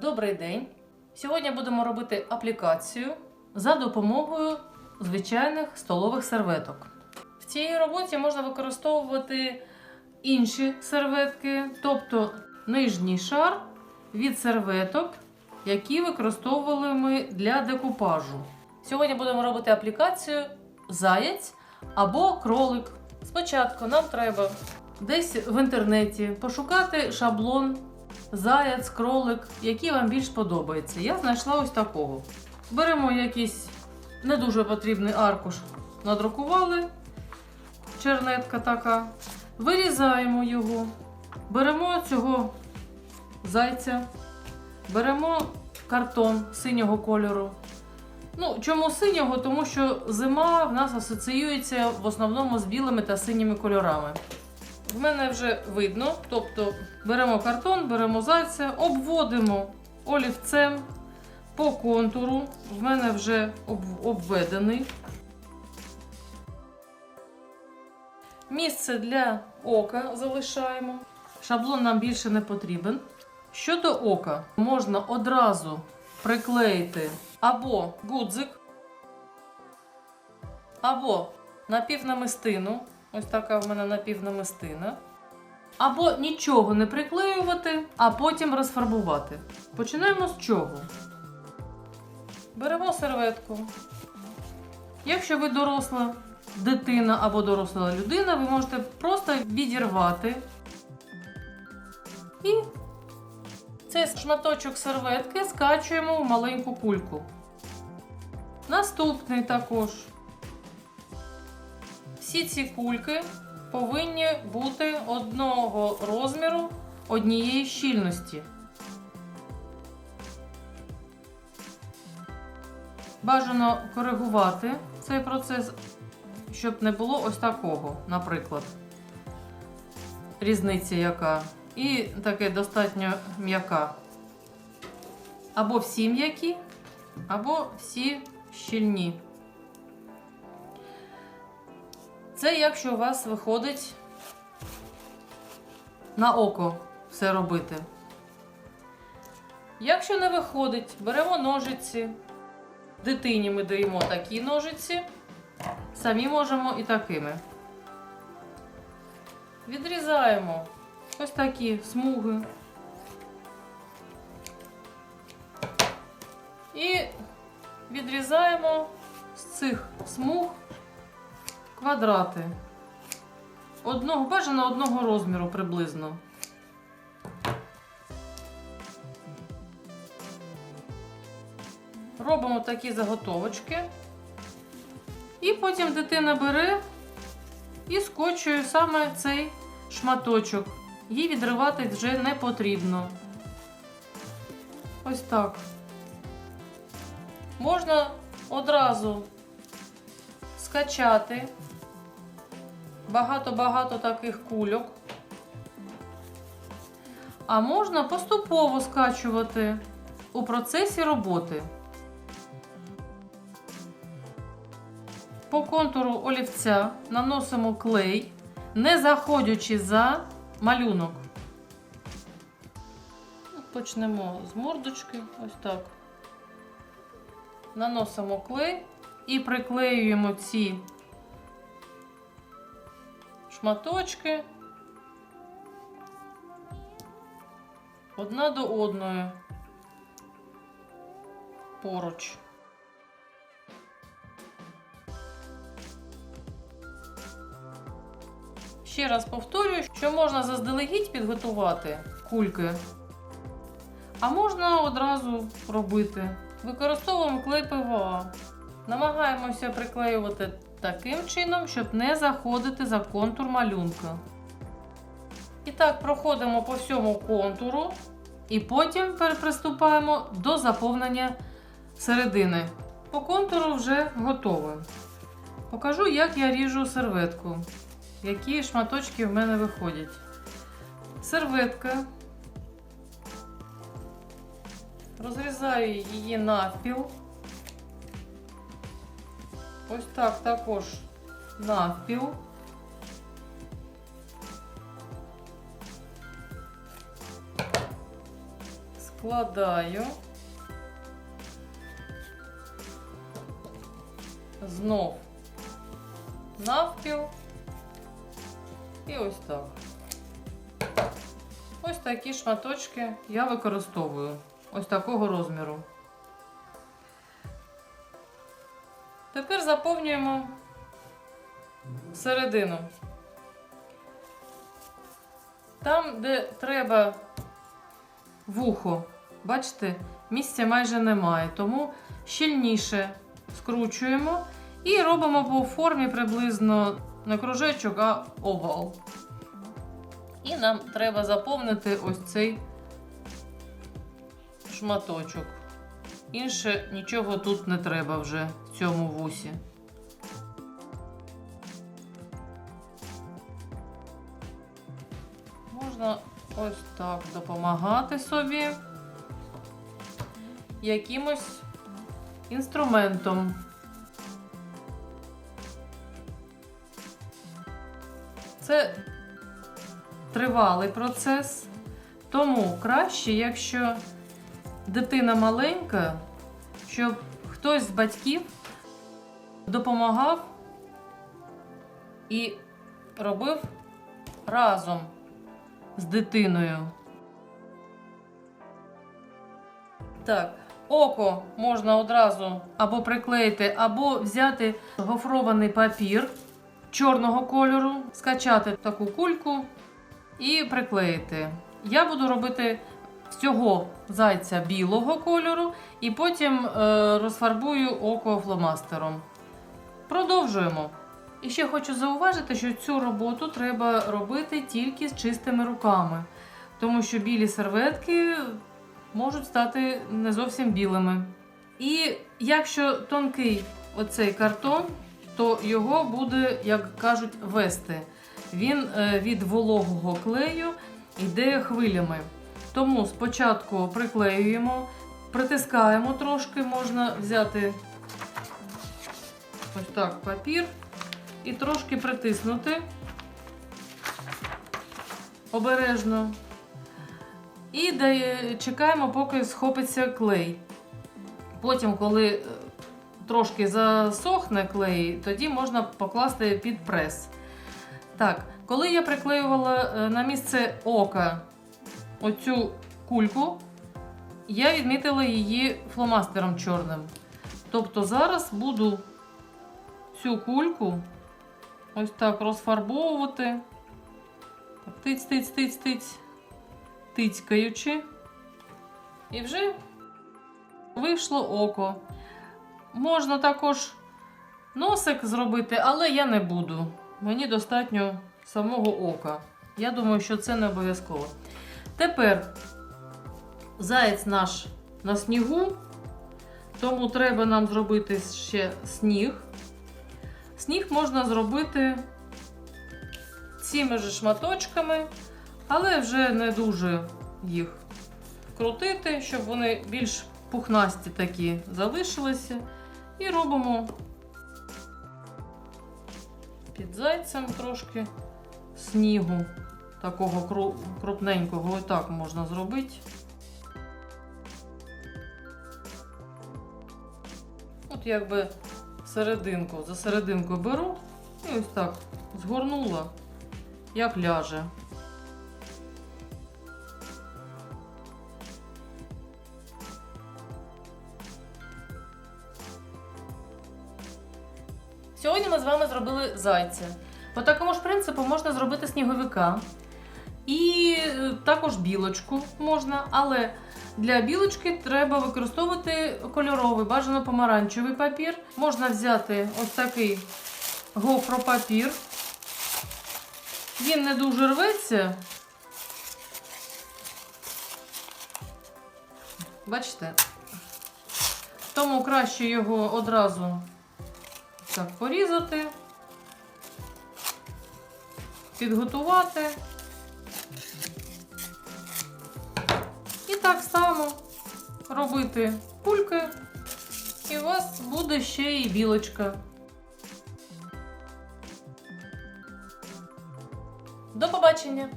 Добрий день! Сьогодні будемо робити аплікацію за допомогою звичайних столових серветок. В цій роботі можна використовувати інші серветки, тобто нижній шар від серветок, які використовували ми для декупажу. Сьогодні будемо робити аплікацію заяць або кролик. Спочатку нам треба десь в інтернеті пошукати шаблон заяць, кролик, який вам більш подобається. Я знайшла ось такого. Беремо якийсь не дуже потрібний аркуш, надрукували, чернетка така, вирізаємо його, беремо цього зайця, беремо картон синього кольору. Ну, чому синього? Тому що зима в нас асоціюється в основному з білими та синіми кольорами. В мене вже видно, тобто беремо картон, беремо зайця, обводимо олівцем по контуру. В мене вже об- обведений. Місце для ока залишаємо. Шаблон нам більше не потрібен. Щодо ока, можна одразу приклеїти або гудзик, або напівнамистину. Ось така в мене напівнамистина. Або нічого не приклеювати, а потім розфарбувати. Починаємо з чого? Беремо серветку. Якщо ви доросла дитина або доросла людина, ви можете просто відірвати. І цей шматочок серветки скачуємо в маленьку кульку. Наступний також. Всі ці кульки повинні бути одного розміру, однієї щільності. Бажано коригувати цей процес, щоб не було ось такого, наприклад. Різниця яка. І таке достатньо м'яка. Або всі м'які, або всі щільні. Це якщо у вас виходить на око все робити. Якщо не виходить, беремо ножиці. Дитині ми даємо такі ножиці. Самі можемо і такими. Відрізаємо ось такі смуги. І відрізаємо з цих смуг квадрати. Одного, бажано одного розміру приблизно. Робимо такі заготовочки. І потім дитина бере і скочує саме цей шматочок. Їй відривати вже не потрібно. Ось так. Можна одразу скачати багато-багато таких кульок. А можна поступово скачувати у процесі роботи. По контуру олівця наносимо клей, не заходячи за малюнок. Почнемо з мордочки, ось так. Наносимо клей і приклеюємо ці шматочки одна до одної поруч. Ще раз повторюю, що можна заздалегідь підготувати кульки, а можна одразу робити. Використовуємо клей ПВА. Намагаємося приклеювати таким чином, щоб не заходити за контур малюнка. І так проходимо по всьому контуру і потім приступаємо до заповнення середини. По контуру вже готове. Покажу, як я ріжу серветку, які шматочки в мене виходять. Серветка. Розрізаю її навпіл. Ось так також навпіл. складаю. Знов навпіл. І ось так. Ось такі шматочки я використовую. Ось такого розміру. Тепер заповнюємо середину. Там, де треба вухо, бачите, місця майже немає, тому щільніше скручуємо і робимо по формі приблизно не кружечок, а овал. І нам треба заповнити ось цей шматочок. Інше нічого тут не треба вже в цьому вусі. Можна ось так допомагати собі якимось інструментом. Це тривалий процес, тому краще, якщо дитина маленька, щоб хтось з батьків допомагав і робив разом з дитиною. Так, око можна одразу або приклеїти, або взяти гофрований папір чорного кольору, скачати таку кульку і приклеїти. Я буду робити всього зайця білого кольору, і потім е, розфарбую око фломастером. Продовжуємо. І ще хочу зауважити, що цю роботу треба робити тільки з чистими руками, тому що білі серветки можуть стати не зовсім білими. І якщо тонкий оцей картон, то його буде, як кажуть, вести. Він е, від вологого клею йде хвилями. Тому спочатку приклеюємо, притискаємо трошки, можна взяти ось так папір і трошки притиснути обережно. І чекаємо, поки схопиться клей. Потім, коли е, трошки засохне клей, тоді можна покласти під прес. Так, коли я приклеювала е, на місце ока оцю кульку, я відмітила її фломастером чорним. Тобто зараз буду цю кульку ось так розфарбовувати. Тиць, тиць, тиць, тиць, тицькаючи. І вже вийшло око. Можна також носик зробити, але я не буду. Мені достатньо самого ока. Я думаю, що це не обов'язково. Тепер заєць наш на снігу, тому треба нам зробити ще сніг. Сніг можна зробити цими ж шматочками, але вже не дуже їх крутити, щоб вони більш пухнасті такі залишилися. І робимо під зайцем трошки снігу, такого кру- крупненького, отак можна зробити. От якби серединку, за серединку беру і ось так згорнула, як ляже. Сьогодні ми з вами зробили зайця. По такому ж принципу можна зробити сніговика. І е, також білочку можна, але для білочки треба використовувати кольоровий, бажано помаранчевий папір. Можна взяти ось такий гофропапір. Він не дуже рветься. Бачите? Тому краще його одразу так порізати, підготувати. І так само робити кульки, і у вас буде ще і білочка. До побачення!